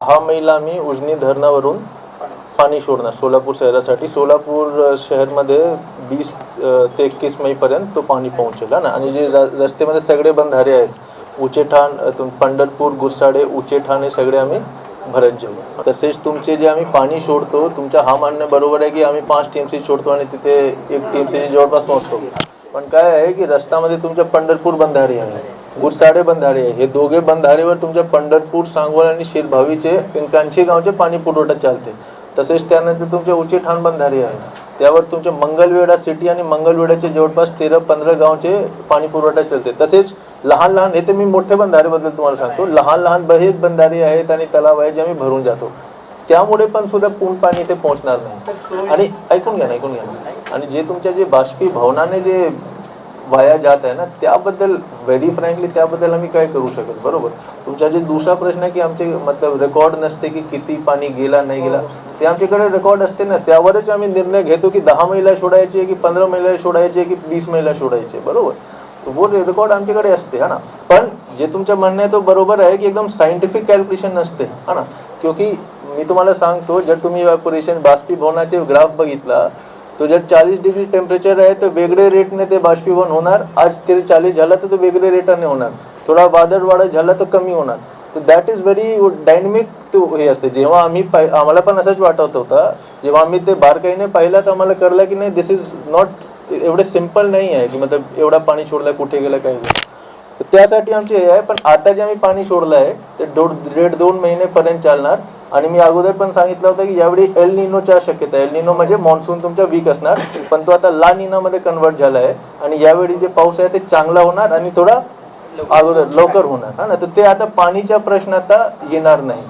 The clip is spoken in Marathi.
हा मैला आम्ही उजनी धरणावरून पाणी सोडणार सोलापूर शहरासाठी. सोलापूर शहरमध्ये वीस ते एकवीस मेपर्यंत तो पाणी पोहोचेल ना? आणि जे र- रस्त्यामध्ये सगळे बंधारे आहेत उचेठाण तुम- पंढरपूर गुरसाडे उचेठाण हे सगळे आम्ही भरत जाऊ तसेच तुमचे जे आम्ही पाणी सोडतो तुमच्या हा मानणं बरोबर आहे की आम्ही पाच टीमसी सोडतो आणि तिथे एक टीमसी जवळपास पोहोचतो. पण काय आहे की रस्त्यामध्ये तुमच्या पंढरपूर बंधारे आहे गुरसाडे बंधारे आहे हे दोघे बंधारेवर तुमच्या पंढरपूर सांगवल आणि शिरभावीचे पिंकांची गावचे पाणी पुरवठा चालते. तसेच त्यानंतर तुमचे उचे ठाण बंधारे आहे. त्यावर तुमचे मंगलवेढा सिटी आणि मंगलवेढ्याचे जवळपास तेरा पंधरा गावचे पाणी पुरवठा चालते. तसेच लहान लहान हे तर मी मोठे बंधारेबद्दल तुम्हाला सांगतो. लहान लहान बरेच बंधारे आहेत आणि तलाव आहेत जे आम्ही भरून जातो. त्यामुळे पण सुद्धा पूर्ण पाणी इथे पोहोचणार नाही. आणि ऐकून घ्या ना ऐकून घ्या आणि जे तुमच्या जे बाष्पीभवनाने जे वाया जात आहे ना त्याबद्दल व्हेरी फ्रँकली त्याबद्दल आम्ही काय करू शकत? बरोबर? तुमचा जे दुसरा प्रश्न आहे की आमचे मतलब रेकॉर्ड नसते की किती पाणी गेला नाही गेला ते आमच्याकडे रेकॉर्ड असते ना त्यावरच आम्ही निर्णय घेतो की दहा महिला सोडायचे की पंधरा महिला सोडायचे की वीस महिला सोडायचे बरोबर? वो रेकॉर्ड आमच्याकडे असते हा ना? पण जे तुमचं म्हणणं आहे तो बरोबर आहे की एकदम सायंटिफिक कॅल्क्युलेशन नसते हा ना? क्योंकि मी तुम्हाला सांगतो जर तुम्ही इव्हॅपोरेशन बाष्पीभवनाचे ग्राफ बघितला तो जर चाळीस डिग्री टेम्परेचर आहे तर वेगळे रेटने ते बाष्पीभवन होणार. आज ते चाळीस झाला तर तो वेगळे रेटाने होणार. थोडा वादळ झाला तर कमी होणार. तर दॅट इज व्हेरी डायनमिक तो हे असते. जेव्हा आम्ही पाहि- आम्हाला पण असंच वाटत होतं. जेव्हा आम्ही ते बारकाईने पाहिलं तर आम्हाला कळलं की नाही दिस इज नॉट एवढे सिंपल नाही आहे की मतलब एवढा पाणी सोडलं कुठे गेलं काय गेलं. तर त्यासाठी आमचे हे आहे पण आता जे आम्ही पाणी सोडलं आहे ते दो दीड दोन महिनेपर्यंत चालणार. आणि मी अगोदर पण सांगितलं होतं की यावेळी एल निनोच्या शक्यता एल निनो म्हणजे मान्सून तुमचा वीक असणार पण तो आता ला निनामध्ये कन्वर्ट झाला आहे आणि यावेळी जे पाऊस आहे ते चांगला होणार आणि थोडा अगोदर लवकर होणार. हा ना तर ते आता पाणीच्या प्रश्न आता येणार नाही.